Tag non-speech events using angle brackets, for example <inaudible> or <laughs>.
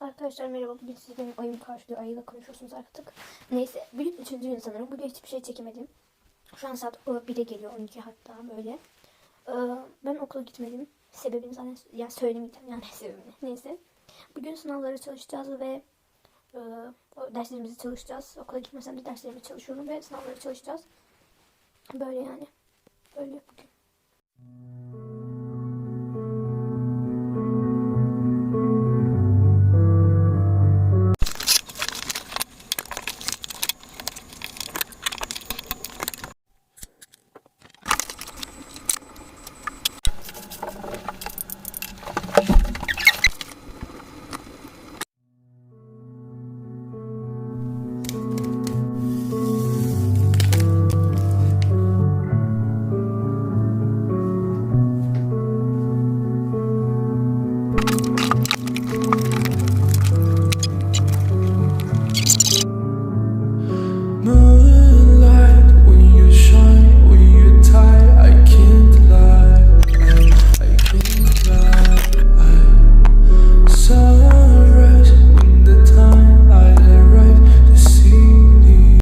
Arkadaşlar merhaba. Bugün siz benim ayım karşılıyor. Ayıyla konuşuyorsunuz artık. Neyse. Bugün üçüncü gün sanırım. Bugün hiçbir şey çekemedim. Şu an saat 1'e geliyor. 12 hatta böyle. Ee, ben okula gitmedim. Sebebini zaten yani söylemeyeceğim yani <laughs> sebebini. Neyse. Bugün sınavlara çalışacağız ve e, derslerimizi çalışacağız. Okula gitmesem de derslerimi çalışıyorum ve sınavlara çalışacağız. Böyle yani. Böyle bugün.